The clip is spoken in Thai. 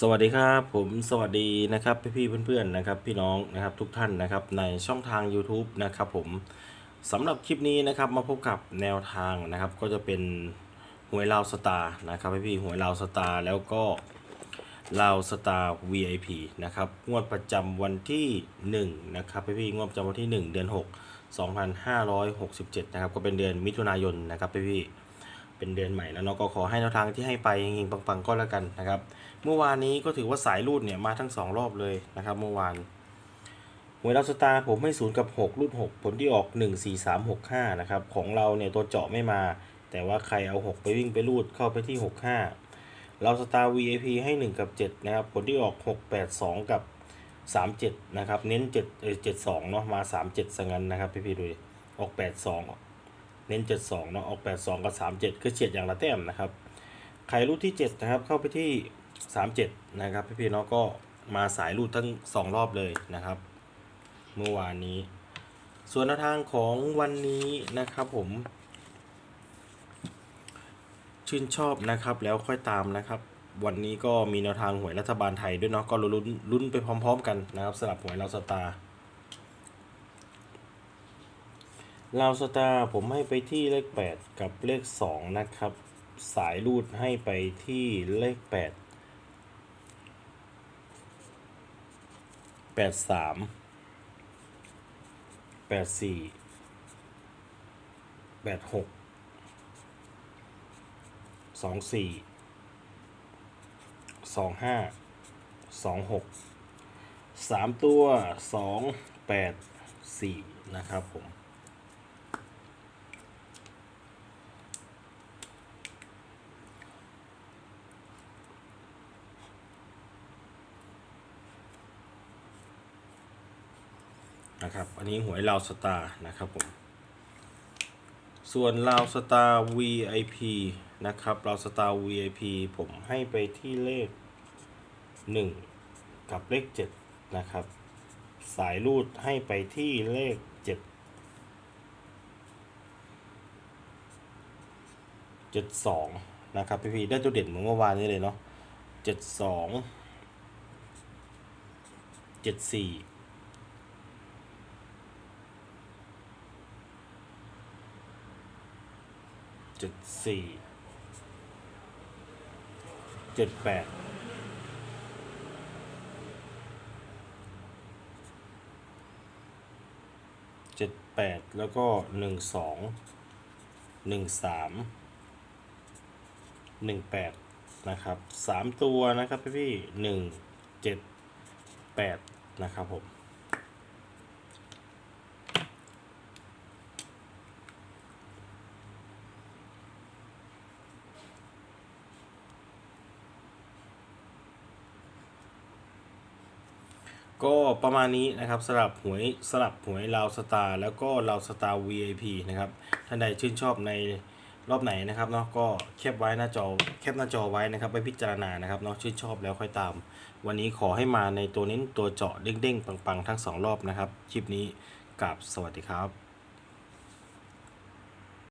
สวัสดีครับผมสวัสดีนะครับพี่พี่ๆเพื่อนๆนะครับพี่น้องนะครับทุกท่านนะครับในช่องทาง YouTube นะครับผมสำหรับคลิปนี้นะครับมาพบกับแนวทางนะครับ ก็จะเป็นหวยลาวสตาร์นะครับพี่พี่ๆหวยลาวสตาร์แล้วก็ลาวสตาร์ VIP นะครับงวดประจำวันที่1นะครับพี่พี่ๆงวดประจำวันที่ 1 เดือน 6 2567นะครับก็เป็นเดือนมิถุนายนนะครับพี่พี่ๆ เป็นเดือนใหม่แล้วเนาะก็ขอให้แนวทางที่ให้ไปเฮงๆปังๆก็แล้วกันนะครับ เมื่อวานนี้ก็ถือว่าสายรูดเนี่ยมาทั้งสองรอบเลยนะครับเมื่อวานหวยเราสตาร์ผมให้ศูนย์กับ6รูด6 ผลที่ออก 1 4 3 6 5นะครับของเราเนี่ยตัวเจาะไม่มา แต่ว่าใครเอา 6 ไปวิ่งไปรูดเข้าไปที่ 65 เราสตาร์ VIP ให้ 1 กับ 7 นะครับ ผลที่ออก 6 8 2 กับ 37 นะครับ เน้น7เออ72 เนาะมา 37สังกันนะครับพี่ๆดูดิออก 82 เน้น 72เนาะออก 82 กับ 37 คือเฉียดอย่างละแต้มนะครับใครรูดที่ 7 นะครับ เข้าไปที่ 37 นะครับ พี่ๆเนาะก็มาสายรูดทั้ง 2 รอบเลยนะครับ เมื่อวานนี้ ส่วนแนวทางของวันนี้นะครับผม ชื่นชอบนะครับแล้วค่อยตามนะครับ วันนี้ก็มีแนวทางหวยรัฐบาลไทยด้วยเนาะก็ลุ้นลุ้นไปพร้อม ๆ กันนะครับสำหรับหวยเราสตาร์ ลาวสตาร์ผมให้ไปที่เลข 8 กับเลข 2 นะครับ สายรูดให้ไปที่เลข 8 83 84 86สองสี่สองห้าสองหกสามตัวสองแปดสี่นะครับผม นะครับ อันนี้หวยลาวสตาร์นะครับผม ส่วนลาวสตาร์ VIP นะครับลาวสตาร์ VIP ผมให้ไปที่เลข 1 กับเลข 7 นะครับ สายรูดให้ไปที่เลข 7 72 นะครับพี่ๆได้ตัวเด่นเหมือนเมื่อวานนี้เลยเนาะ 72 74 จ็ดสี่เจ็ดแปดเจ็ดแปดแล้วก็หนึ่งสองหนึ่งสามหนึ่งแปดนะครับสามตัวนะครับพี่พี่หนึ่งเจ็ดแปดนะครับผม ก็ประมาณนี้นะครับสลับหวยสลับหวยลาวสตาร์แล้วก็ลาวสตาร์ VIP นะครับท่านใดชื่นชอบในรอบไหนนะครับเนาะก็แคปไว้หน้าจอแคปหน้าจอไว้นะครับไปพิจารณานะครับเนาะชื่นชอบแล้วค่อยตาม วันนี้ขอให้มาในตัวเน้นตัวเจาะเด้งๆ ปังๆ ทั้งสองรอบนะครับ คลิปนี้กับสวัสดีครับ